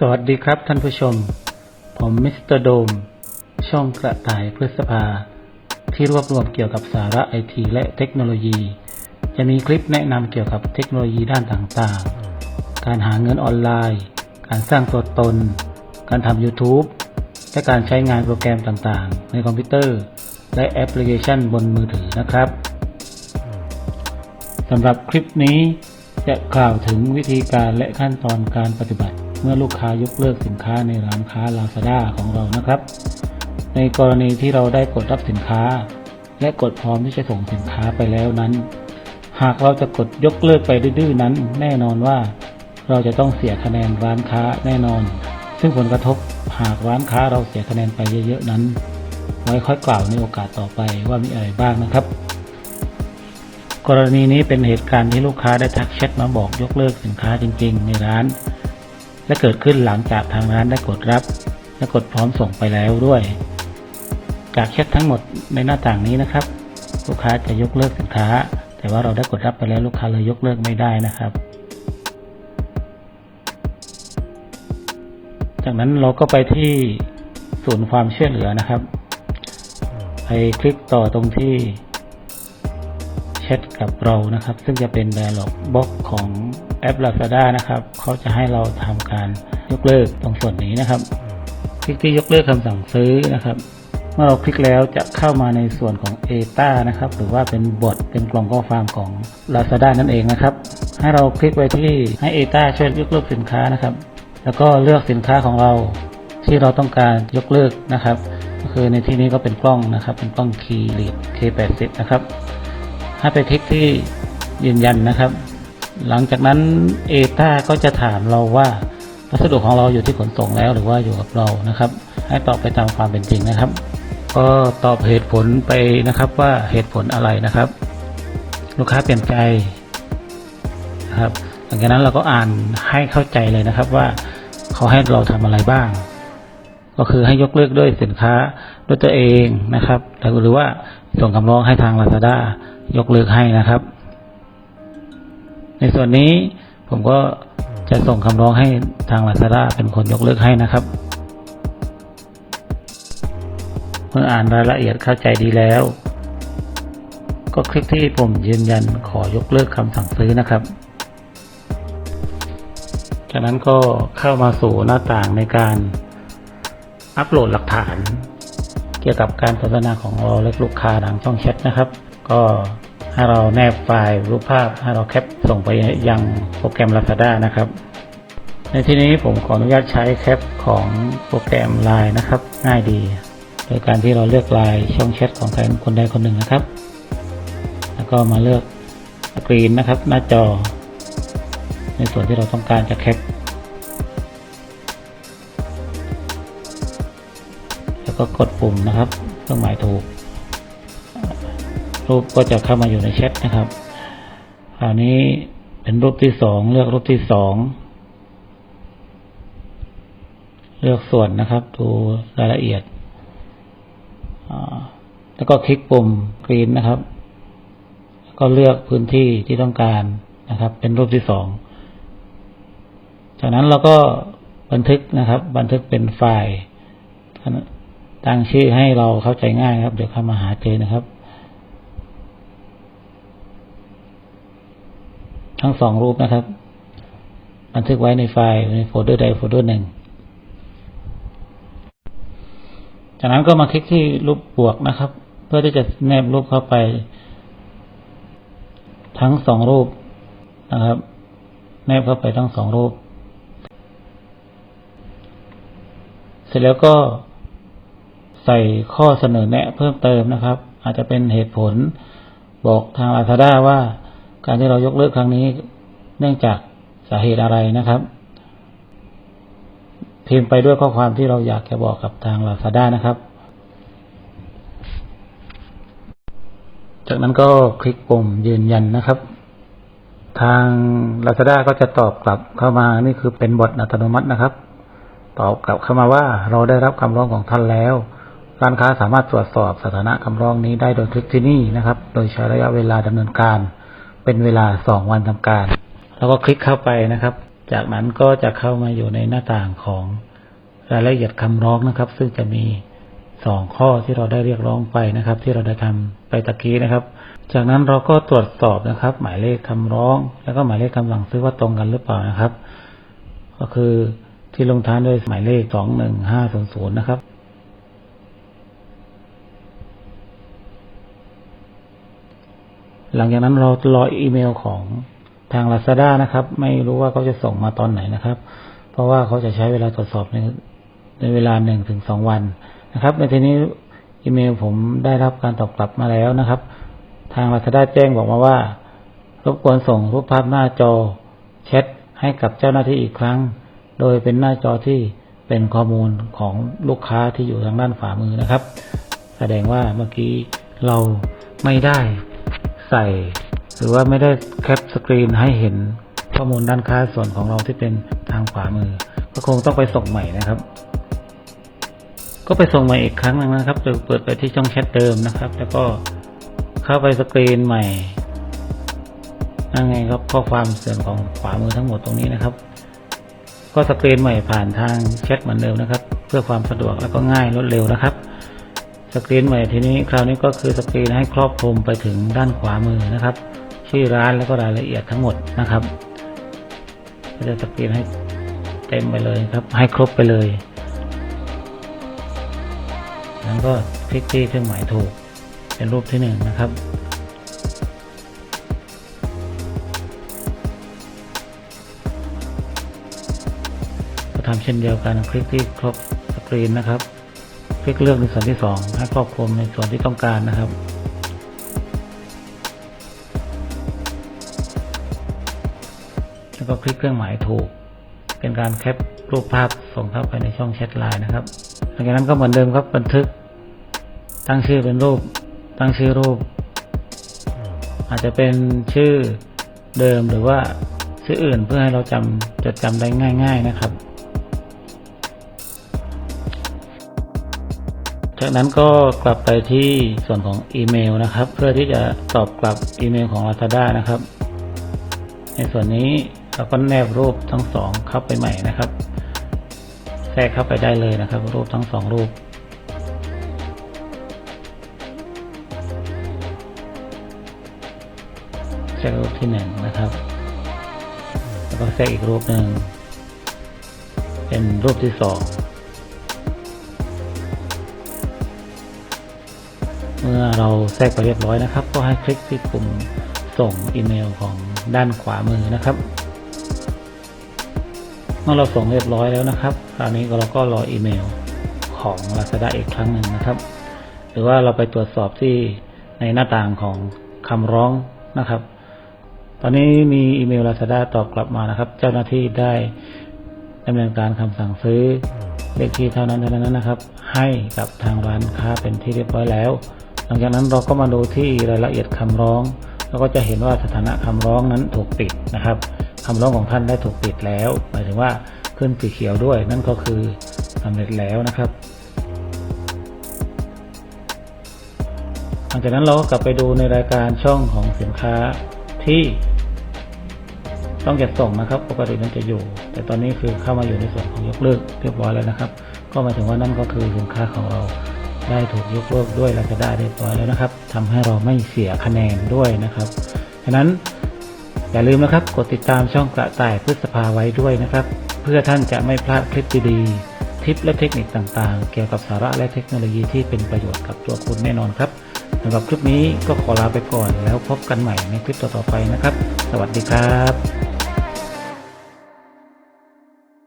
สวัสดีครับท่านผู้ชม ผมมิสเตอร์โดม ช่องกระต่ายพฤษภา ที่รวบรวมเกี่ยวกับสาระไอทีและเทคโนโลยี จะมีคลิปแนะนำเกี่ยวกับเทคโนโลยีด้านต่างๆ การหาเงินออนไลน์ การสร้างตัวตน การทำ YouTube และการใช้งานโปรแกรมต่างๆ ในคอมพิวเตอร์ และแอปพลิเคชันบนมือถือนะครับสำหรับคลิปนี้จะกล่าวถึงวิธีการและขั้นตอนการปฏิบัติ เมื่อลูกค้ายกเลิกสินค้าในร้านค้า Lazada ของเรานะครับ ในกรณีที่เราได้กดรับสินค้า และกดพร้อมที่จะส่งสินค้าไปแล้วนั้น หากเราจะกดยกเลิกไปดื้อๆนั้น แน่นอนว่า เราจะต้องเสียคะแนนร้านค้าแน่นอน ซึ่งผลกระทบหากร้านค้าเราเสียคะแนนไปเยอะๆนั้น ไว้ค่อยกล่าวในโอกาสต่อไปว่ามีอะไรบ้างนะครับ กรณีนี้เป็นเหตุการณ์ที่ลูกค้าได้ทักแชทมาบอกยกเลิกสินค้าจริง ๆ ในร้าน และเกิดขึ้นหลังจากทางร้านได้กดรับ และกดพร้อมส่งไปแล้วด้วย จากแชททั้งหมดในหน้าต่างนี้นะครับ ลูกค้าจะยกเลิกสินค้า แต่ว่าเราได้กดรับไปแล้วลูกค้าเลยยกเลิกไม่ได้นะครับ จากนั้นเราก็ไปที่ศูนย์ความช่วยเหลือนะครับ ไปคลิกต่อตรงที่แชทกับเรานะครับ ซึ่งจะเป็น Dialog Box ของ แอป Lazada นะครับเขาจะให้เราทำการยกเลิกตรงส่วนนี้นะครับ คลิกที่ยกเลิกคำสั่งซื้อนะครับ เมื่อเราคลิกแล้วจะเข้ามาในส่วนของ ETA นะครับ หรือว่าเป็นบทเป็นกล่องข้อความของ Lazada นั่นเองนะครับ ให้เราคลิกไว้ที่ให้ ETA ช่วยยกเลิกสินค้านะครับ แล้วก็เลือกสินค้าของเราที่เราต้องการยกเลิกนะครับ ก็คือในที่นี้ก็เป็นกล้องนะครับ เป็นกล้อง Key Lead K80 นะครับให้ไปคลิกที่ยืนยันนะครับ หลังจากนั้นเอต้าก็จะถามเราว่าพัสดุของเราอยู่ที่ขนส่งแล้วหรือว่าอยู่กับเรานะครับ ให้ตอบไปตามความเป็นจริงนะครับ ก็ตอบเหตุผลไปนะครับว่าเหตุผลอะไรนะครับ ลูกค้าเปลี่ยนใจนะครับ หลังจากนั้นเราก็อ่านให้เข้าใจเลยนะครับว่าเขาให้เราทำอะไรบ้าง ก็คือให้ยกเลิกด้วยสินค้าด้วยตัวเองนะครับหรือว่าส่งคำร้องให้ทาง Lazada ยกเลิกให้นะครับ ในส่วนนี้ผมก็จะส่งคำร้องให้ทาง Lazada เป็นคนยกเลิกให้นะครับเมื่ออ่านรายละเอียดเข้าใจดีแล้ว ก็คลิกที่ปุ่มยืนยันขอยกเลิกคำสั่งซื้อนะครับ จากนั้นก็เข้ามาสู่หน้าต่างในการอัปโหลดหลักฐาน เกี่ยวกับการสนทนาของเราและลูกค้าทางช่องแชทนะครับ ก็ ให้เราแนบไฟล์รูปภาพให้เราแคปส่งไปยังโปรแกรม Lazada นะครับ ในที่นี้ผมขออนุญาตใช้แคปของโปรแกรม Line นะครับ ง่ายดี โดยการที่เราเลือกไลน์ช่องแชทของใครคนใดคนหนึ่งนะครับ แล้วก็มาเลือกสกรีนนะครับ หน้าจอ ในส่วนที่เราต้องการจะแคปแล้วก็กดปุ่มนะครับ เครื่องหมายถูก รูปก็จะเข้ามาอยู่ในแชทนะครับคราวนี้เป็นรูปที่สองเลือกรูปที่สองเลือกส่วนนะครับ ดูรายละเอียดแล้วก็คลิกปุ่มกรีนนะครับ ก็เลือกพื้นที่ที่ต้องการนะครับ เป็นรูปที่สองจากนั้นเราก็บันทึกนะครับ บันทึกเป็นไฟล์ตั้งชื่อให้เราเข้าใจง่ายครับ เดี๋ยวเข้ามาหาเจอนะครับ ทั้งสองรูปนะครับ บันทึกไว้ในไฟล์ในโฟลเดอร์ใดโฟลเดอร์หนึ่ง จากนั้นก็มาคลิกที่รูปบวกนะครับ เพื่อที่จะแนบรูปเข้าไป ทั้งสองรูปนะครับ แนบเข้าไปทั้งสองรูป เสร็จแล้วก็ใส่ข้อเสนอแนะเพิ่มเติมนะครับ อาจจะเป็นเหตุผลบอกทาง Lazada ว่า การที่เรายกเลิกครั้งนี้ เนื่องจากสาเหตุอะไรนะครับ พิมพ์ไปด้วยข้อความที่เราอยากจะบอกกับทาง Lazada นะครับ จากนั้นก็คลิกปุ่มยืนยันนะครับ ทาง Lazada ก็จะตอบกลับเข้ามานี่คือเป็นบทอัตโนมัตินะครับ ตอบกลับเข้ามาว่าเราได้รับคำร้องของท่านแล้วร้านค้าสามารถตรวจสอบสถานะคำร้องนี้ได้โดยคลิกที่นี่นะครับ โดยใช้ระยะเวลาดำเนินการ เป็นเวลาสองวันทำการ แล้วก็คลิกเข้าไปนะครับ จากนั้นก็จะเข้ามาอยู่ในหน้าต่างของรายละเอียดคำร้องนะครับ ซึ่งจะมีสองข้อที่เราได้เรียกร้องไปนะครับ ที่เราได้ทำไปตะกี้นะครับ จากนั้นเราก็ตรวจสอบนะครับ หมายเลขคำร้อง แล้วก็หมายเลขคำสั่งซื้อว่าตรงกันหรือเปล่านะครับ ก็คือที่ลงท้ายด้วยหมายเลขสองหนึ่งห้าศูนย์ศูนย์นะครับ หลังจากนั้นเรารออีเมลของทาง Lazada นะครับ ไม่รู้ว่าเขาจะส่งมาตอนไหนนะครับ เพราะว่าเขาจะใช้เวลาตรวจสอบในในเวลาหนึ่งถึงสองวันนะครับ ในทีนี้อีเมลผมได้รับการตอบกลับมาแล้วนะครับ ทาง Lazada แจ้งบอกมาว่า รบกวนส่งรูปภาพหน้าจอแชทให้กับเจ้าหน้าที่อีกครั้ง โดยเป็นหน้าจอที่เป็นข้อมูลของลูกค้าที่อยู่ทางด้านฝ่ามือนะครับ แสดงว่าเมื่อกี้เราไม่ได้ ใส่ หรือว่าไม่ได้แคปสกรีนให้เห็นข้อมูลด้านข้าส่วนของเราที่เป็นทางขวามือ ก็คงต้องไปส่งใหม่นะครับ ก็ไปส่งใหม่อีกครั้งหนึงนะครับโดยเปิดไปที่ช่องแชทเดิมนะครับ แล้วก็เข้าไปสกรีนใหม่นั่นไงครับข้อความส่วนของขวามือทั้งหมดตรงนี้นะครับ ก็สกรีนใหม่ผ่านทางแชทเหมือนเดิมนะครับ เพื่อความสะดวกแล้วก็ง่ายรวดเร็วนะครับ สกรีนใหม่ทีนี้คราวนี้ก็คือสกรีนให้ครอบคลุมไปถึงด้านขวามือนะครับ ชื่อร้านแล้วก็รายละเอียดทั้งหมดนะครับ ก็จะสกรีนให้เต็มไปเลยครับ ให้ครบไปเลยแล้วก็คลิกที่เครื่องหมายถูกเป็นรูปที่หนึ่งนะครับก็ทำเช่นเดียวกันคลิกที่ครบสกรีนนะครับ ลิกเลือกในส่วนที่สองให้ครอบคลุมในส่วนที่ต้องการนะครับ แล้วก็คลิกเครื่องหมายถูก เป็นการแคปรูปภาพส่งเข้าไปในช่องแชทไลน์นะครับหลังจากนั้นก็เหมือนเดิมครับบันทึก ตั้งชื่อเป็นรูป ตั้งชื่อรูป อาจจะเป็นชื่อเดิมหรือว่าชื่ออื่นเพื่อให้เราจำจดจำได้ง่าย ๆนะครับ จากนั้นก็กลับไปที่ส่วนของอีเมลนะครับ เพื่อที่จะตอบกลับอีเมลของ Lazada นะครับ ในส่วนนี้เราก็แนบรูปทั้งสองเข้าไปใหม่นะครับ แทรกเข้าไปได้เลยนะครับ รูปทั้งสองรูป แทรกรูปที่หนึ่งนะครับ แล้วก็แทรกอีกรูปหนึ่งเป็นรูปที่สอง เมื่อเราแทรกไปเรียบร้อยนะครับ ก็ให้คลิกที่ปุ่มส่งอีเมลของด้านขวามือนะครับเมื่อเราส่งเรียบร้อยแล้วนะครับ คราวนี้เราก็รออีเมลของ Lazada อีกครั้งหนึ่งนะครับ หรือว่าเราไปตรวจสอบที่ในหน้าต่างของคำร้องนะครับ ตอนนี้มีอีเมล Lazada ตอบกลับมานะครับ เจ้าหน้าที่ได้ดำเนินการคำสั่งซื้อเลขที่เท่านั้นเท่านั้นนะครับ ให้กับทางร้านค้าเป็นที่เรียบร้อยแล้ว หลังจากนั้นเราก็มาดูที่รายละเอียดคำร้องเราก็จะเห็นว่าสถานะคำร้องนั้นถูกปิดนะครับคำร้องของท่านได้ถูกปิดแล้ว หมายถึงว่าขึ้นสีเขียวด้วย นั่นก็คือสำเร็จแล้วนะครับ หลังจากนั้นเราก็กลับไปดูในรายการช่องของสินค้าที่ต้องจัดส่งนะครับ ปกติมันจะอยู่ แต่ตอนนี้คือเข้ามาอยู่ในส่วนของยกเลิกเรียบร้อยแล้วนะครับ ก็หมายถึงว่านั่นก็คือสินค้าของเรา ได้ถูกยกเลิกด้วย Lazada เรียบร้อยแล้วนะครับทำให้เราไม่เสียคะแนนด้วยนะครับฉะนั้นอย่าลืมนะครับกดติดตามช่องกระต่ายพฤษภาไว้ด้วยนะครับ เพื่อท่านจะไม่พลาดคลิปดีๆทิปและเทคนิคต่างๆ เกี่ยวกับสาระและเทคโนโลยีที่เป็นประโยชน์กับตัวคุณแน่นอนครับสำหรับคลิปนี้ก็ขอลาไปก่อนแล้วพบกันใหม่ในคลิปต่อๆไปนะครับ สวัสดีครับ